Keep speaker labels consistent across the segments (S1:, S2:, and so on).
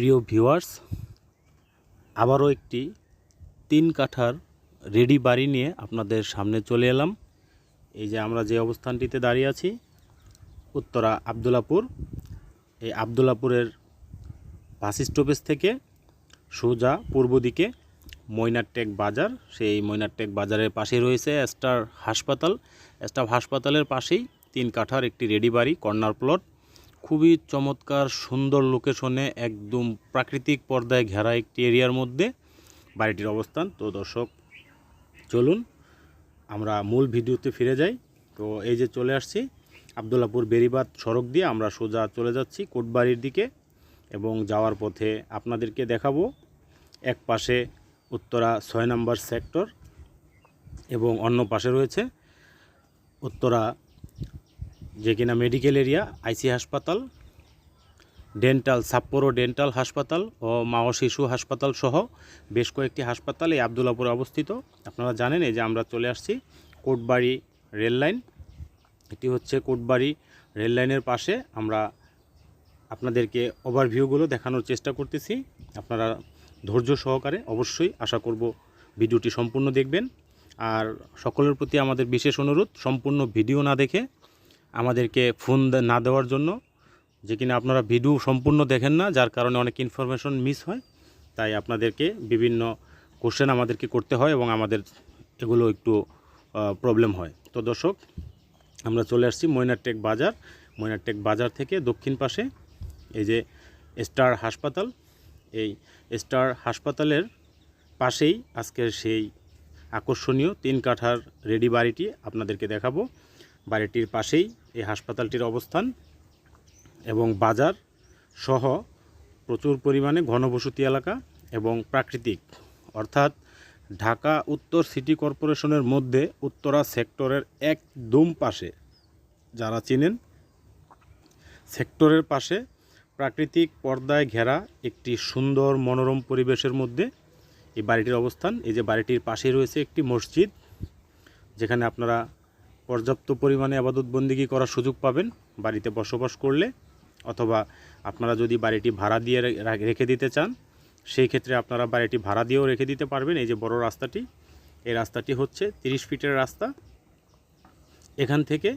S1: প্রিয় ভিউয়ার্স, আবারও একটি তিন কাঠার রেডি বাড়ি নিয়ে আপনাদের সামনে চলে এলাম। এই যে আমরা যে অবস্থানটিতে দাঁড়িয়ে আছি, উত্তরা আবদুল্লাপুর এই আবদুল্লাপুরের বাস স্টপেজ থেকে সোজা পূর্ব দিকে ময়নারটেক বাজার। সেই ময়নারটেক বাজারের পাশেই রয়েছে স্টার হাসপাতাল। স্টার হাসপাতালের পাশেই তিন কাঠার একটি রেডি বাড়ি, কর্নার প্লট। খুবই চমৎকার, সুন্দর লোকেশনে একদম প্রাকৃতিক পর্দায় ঘেরা একটি এরিয়ার মধ্যে বাড়িটির অবস্থান। তো দর্শক, চলুন, আমরা মূল ভিডিওতে ফিরে যাই। তো এই যে চলে আসছি, আবদুল্লাপুর বেরিবাদ সড়ক দিয়ে আমরা সোজা চলে যাচ্ছি কোটবাড়ির দিকে এবং যাওয়ার পথে আপনাদেরকে দেখাবো এক পাশে উত্তরা ছয় নম্বর সেক্টর এবং অন্য পাশে রয়েছে উত্তরা যে কিনা মেডিকেল এরিয়া আইসি হাসপাতাল ডেন্টাল সাপ্পোরো ডেন্টাল হাসপাতাল ও মা ও শিশু হাসপাতাল সহ বেশ কয়েকটি হাসপাতাল এই আবদুল্লাপুরে অবস্থিত। আপনারা জানেন এই যে আমরা চলে আসছি কোটবাড়ি রেল লাইন। এটি হচ্ছে কোটবাড়ি রেল লাইনের পাশে আমরা আপনাদেরকে ওভারভিউগুলো দেখানোর চেষ্টা করতেছি। আপনারা ধৈর্য সহকারে অবশ্যই আশা করব ভিডিওটি সম্পূর্ণ দেখবেন। আর সকলের প্রতি আমাদের বিশেষ অনুরোধ, সম্পূর্ণ ভিডিও না দেখে আমাদেরকে ফোন না দেওয়ার জন্য, যে কিনা আপনারা ভিডিও সম্পূর্ণ দেখেন না, যার কারণে অনেক ইনফরমেশন মিস হয়। তাই আপনাদেরকে বিভিন্ন কোশ্চেন আমাদেরকে করতে হয় এবং আমাদের এগুলো একটু প্রবলেম হয়। তো দর্শক, আমরা চলে আসছি ময়নারটেক বাজার। ময়নারটেক বাজার থেকে দক্ষিণ পাশে এই যে স্টার হাসপাতাল, এই স্টার হাসপাতালের পাশেই আজকের সেই আকর্ষণীয় তিন কাঠার রেডি বাড়িটি আপনাদেরকে দেখাবো। বাড়িটির পাশেই এই হাসপাতালটির অবস্থান এবং বাজার সহ প্রচুর পরিমাণে ঘনবসতি এলাকা এবং প্রাকৃতিক। অর্থাৎ ঢাকা উত্তর সিটি কর্পোরেশনের মধ্যে উত্তরা সেক্টরের একদম পাশে যারা চিনেন, সেক্টরের পাশে প্রাকৃতিক পর্দায় ঘেরা একটি সুন্দর মনোরম পরিবেশের মধ্যে এই বাড়িটির অবস্থান। এই যে বাড়িটির পাশেই রয়েছে একটি মসজিদ, যেখানে আপনারা পর্যাপ্ত পরিমাণে আবাদত বন্দিগি করার সুযোগ পাবেন, বাড়িতে বসবাস করলে, অথবা আপনারা যদি বাড়িটি ভাড়া দিয়ে রেখে দিতে চান, সেই ক্ষেত্রে আপনারা বাড়িটি ভাড়া দিয়েও রেখে দিতে পারবেন। এই যে বড় রাস্তাটি, এই রাস্তাটি হচ্ছে তিরিশ ফিটের রাস্তা। এখান থেকে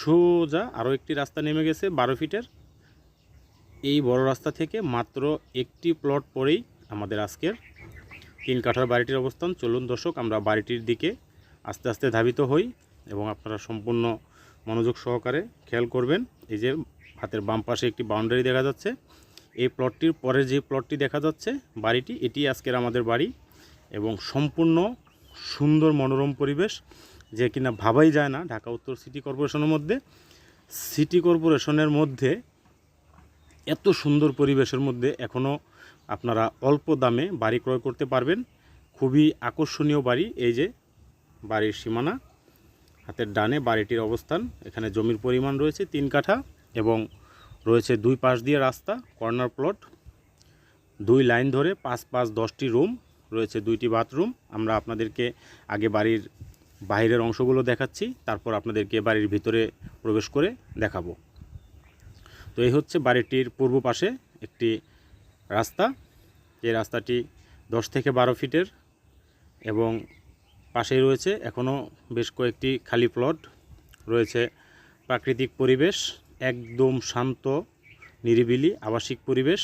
S1: সোজা আরও একটি রাস্তা নেমে গেছে বারো ফিটের। এই বড় রাস্তা থেকে মাত্র একটি প্লট পরেই আমাদের আজকের তিন কাঠার বাড়িটির অবস্থান। চলুন দর্শক, আমরা বাড়িটির দিকে আস্তে আস্তে ধাবিত হই। এবং আপনারা সম্পূর্ণ মনোযোগ সহকারে খেয়াল করবেন। এই যে হাতের বাম পাশে একটি বাউন্ডারি দেখা যাচ্ছে। এই প্লটটির পরে যে প্লটটি দেখা যাচ্ছে, বাড়িটি, এটি আজকের আমাদের বাড়ি এবং সম্পূর্ণ সুন্দর মনোরম পরিবেশ যে কিনা ভাবাই যায় না ঢাকা উত্তর সিটি কর্পোরেশনের মধ্যে। সিটি কর্পোরেশনের মধ্যে এত সুন্দর পরিবেশের মধ্যে এখনও আপনারা অল্প দামে বাড়ি ক্রয় করতে পারবেন। খুবই আকর্ষণীয় বাড়ি এই যে বাড়ির সীমানা। হাতের ডানে বাড়িটির অবস্থান। এখানে জমির পরিমাণ রয়েছে তিন কাঠা এবং রয়েছে দুই পাশ দিয়ে রাস্তা, কর্নার প্লট। দুই লাইন ধরে পাঁচ পাঁচ দশটি রুম, রয়েছে দুইটি বাথরুম। আমরা আপনাদেরকে আগে বাড়ির বাইরের অংশগুলো দেখাচ্ছি, তারপর আপনাদেরকে বাড়ির ভিতরে প্রবেশ করে দেখাবো। তো এই হচ্ছে বাড়িটির পূর্ব পাশে একটি রাস্তা। এই রাস্তাটি দশ থেকে বারো ফিটের এবং পাশেই রয়েছে। এখনও বেশ কয়েকটি খালি প্লট রয়েছে। প্রাকৃতিক পরিবেশ, একদম শান্ত, নিরিবিলি, আবাসিক পরিবেশ।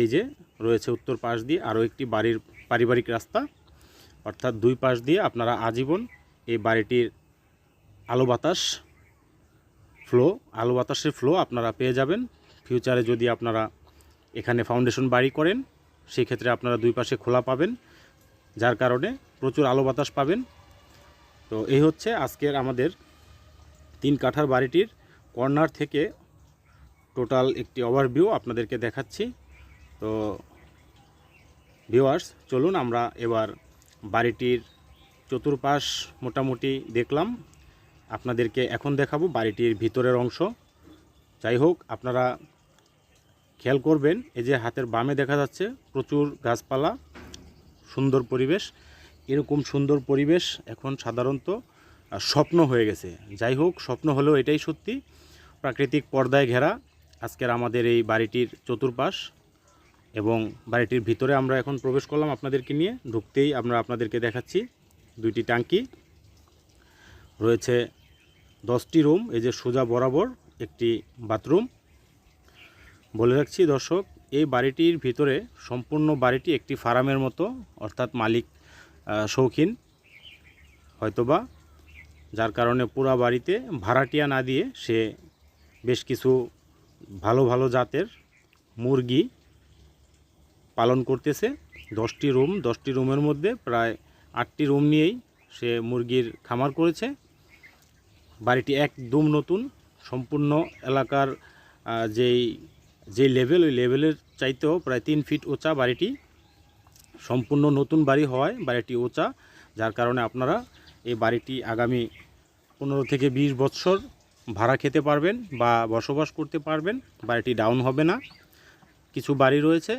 S1: এই যে রয়েছে উত্তর পাশ দিয়ে আরও একটি বাড়ির পারিবারিক রাস্তা। অর্থাৎ দুই পাশ দিয়ে আপনারা আজীবন এই বাড়িটির আলো বাতাস ফ্লো আলো বাতাসের ফ্লো আপনারা পেয়ে যাবেন। ফিউচারে যদি আপনারা এখানে ফাউন্ডেশন বাড়ি করেন, সেক্ষেত্রে আপনারা দুই পাশে খোলা পাবেন। যার কারণে প্রচুর আলো বাতাস পাবেন। তো এই হচ্ছে আজকের আমাদের তিন কাঠার বাড়িটির কর্নার থেকে টোটাল একটি ওভারভিউ আপনাদেরকে দেখাচ্ছি। তো ভিউয়ার্স চলুন আমরা এবার বাড়িটির চতুর্পাশ মোটামুটি দেখলাম। আপনাদেরকে এখন দেখাবো বাড়িটির ভিতরের অংশ। যাই হোক, আপনারা খেয়াল করবেন, এই যে হাতের বামে দেখা যাচ্ছে প্রচুর গাছপালা, সুন্দর পরিবেশ। এরকম সুন্দর পরিবেশ এখন সাধারণত স্বপ্ন হয়ে গেছে। যাই হোক, স্বপ্ন হলেও এটাই সত্যি। প্রাকৃতিক পর্দায় ঘেরা আজকের আমাদের এই বাড়িটির চতুর্পাশ এবং বাড়িটির ভিতরে আমরা এখন প্রবেশ করলাম আপনাদেরকে নিয়ে। ঢুকতেই আমরা আপনাদেরকে দেখাচ্ছি দুইটি ট্যাঙ্কি। রয়েছে দশটি রুম, এই যে সোজা বরাবর একটি বাথরুম। বলে রাখছি দর্শক, এই বাড়িটির ভিতরে সম্পূর্ণ বাড়িটি একটি ফার্মের মতো, অর্থাৎ মালিক শৌখিন, হয়তোবা, যার কারণে পুরা বাড়িতে ভাড়াটিয়া না দিয়ে সে বেশ কিছু ভালো ভালো জাতের মুরগি পালন করতেছে। দশটি রুম, দশটি রুমের মধ্যে প্রায় আটটি রুম নিয়েই সে মুরগির খামার করেছে। বাড়িটি একদম নতুন, সম্পূর্ণ এলাকার যেই যে লেভেল ওই লেভেলের চাইতেও প্রায় তিন ফিট উঁচা বাড়িটি। সম্পূর্ণ নতুন বাড়ি হওয়ায় বাড়িটি উঁচা যার কারণে আপনারা এই বাড়িটি আগামী পনেরো থেকে বিশ বৎসর ভাড়া খেতে পারবেন বা বসবাস করতে পারবেন। বাড়িটি ডাউন হবে না। কিছু বাড়ি রয়েছে,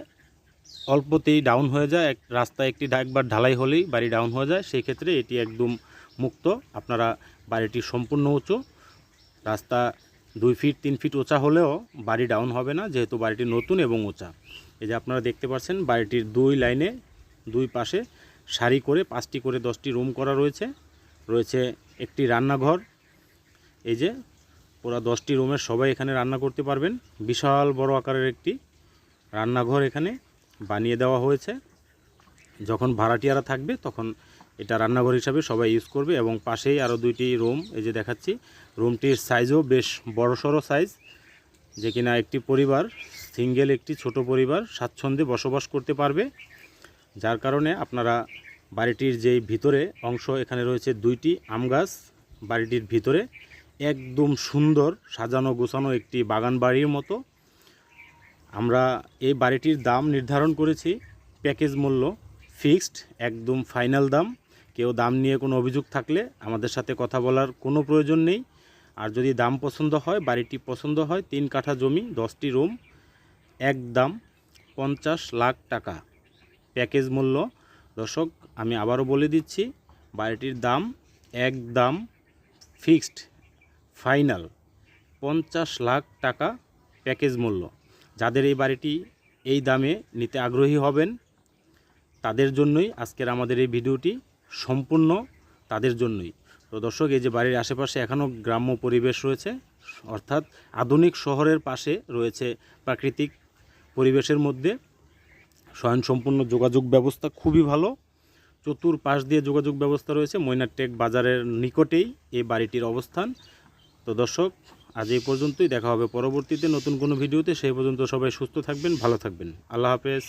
S1: অল্পতেই ডাউন হয়ে যায়। এক রাস্তায় একটি একবার ঢালাই হলেই বাড়ি ডাউন হয়ে যায়। সেই ক্ষেত্রে এটি একদম মুক্ত। আপনারা বাড়িটি সম্পূর্ণ উঁচু। রাস্তা দুই ফিট, তিন ফিট উঁচা হলেও বাড়ি ডাউন হবে না, যেহেতু বাড়িটি নতুন এবং উঁচা এই যে আপনারা দেখতে পাচ্ছেন, বাড়িটির দুই লাইনে দুই পাশে সারি করে পাঁচটি করে দশটি রুম করা রয়েছে। রয়েছে একটি রান্নাঘর। এই যে পুরা দশটি রুমের সবাই এখানে রান্না করতে পারবেন। বিশাল বড় আকারের একটি রান্নাঘর এখানে বানিয়ে দেওয়া হয়েছে। যখন ভাড়াটিয়ারা থাকবে তখন এটা রান্নাঘর হিসাবে সবাই ইউজ করবে এবং পাশেই আরও দুইটি রুম, এই যে দেখাচ্ছি। রুমটির সাইজও বেশ বড়সড় সাইজ যে কিনা একটি পরিবার সিঙ্গেল একটি ছোট পরিবার, স্বাচ্ছন্দ্যে বসবাস করতে পারবে। যার কারণে আপনারা বাড়িটির যেই ভিতরে অংশ এখানে রয়েছে দুইটি আম গাছ, বাড়িটির ভিতরে একদম সুন্দর সাজানো গোছানো একটি বাগান বাড়ির মতো। আমরা এই বাড়িটির দাম নির্ধারণ করেছি প্যাকেজ মূল্য ফিক্সড, একদম ফাইনাল দাম। কেউ দাম নিয়ে কোনো অভিযোগ থাকলে আমাদের সাথে কথা বলার কোনো প্রয়োজন নেই। আর যদি দাম পছন্দ হয়, বাড়িটি পছন্দ হয়, তিন কাঠা জমি, দশটি রুম, এক দাম পঞ্চাশ লাখ টাকা। প্যাকেজ মূল্য। দর্শক, আমি আবারও বলে দিচ্ছি, বাড়িটির দাম একদম ফিক্সড, ফাইনাল, পঞ্চাশ লাখ টাকা প্যাকেজ মূল্য। যাদের এই বাড়িটি এই দামে নিতে আগ্রহী হবেন, তাদের জন্যই আজকের আমাদের এই ভিডিওটি সম্পূর্ণ তাদের জন্যই। তো দর্শক, এই যে বাড়ির আশেপাশে এখনও গ্রাম্য পরিবেশ রয়েছে, অর্থাৎ আধুনিক শহরের পাশে রয়েছে প্রাকৃতিক পরিবেশের মধ্যে। স্বয়ংসম্পূর্ণ যোগাযোগ ব্যবস্থা খুবই ভালো। চতুর পাশ দিয়ে যোগাযোগ ব্যবস্থা রয়েছে। মৈনারটেক বাজারের নিকটেই এই বাড়িটির অবস্থান। তো দর্শক, আজ এই পর্যন্তই। দেখা হবে পরবর্তীতে নতুন কোনো ভিডিওতে। সেই পর্যন্ত সবাই সুস্থ থাকবেন, ভালো থাকবেন। আল্লাহ হাফেজ।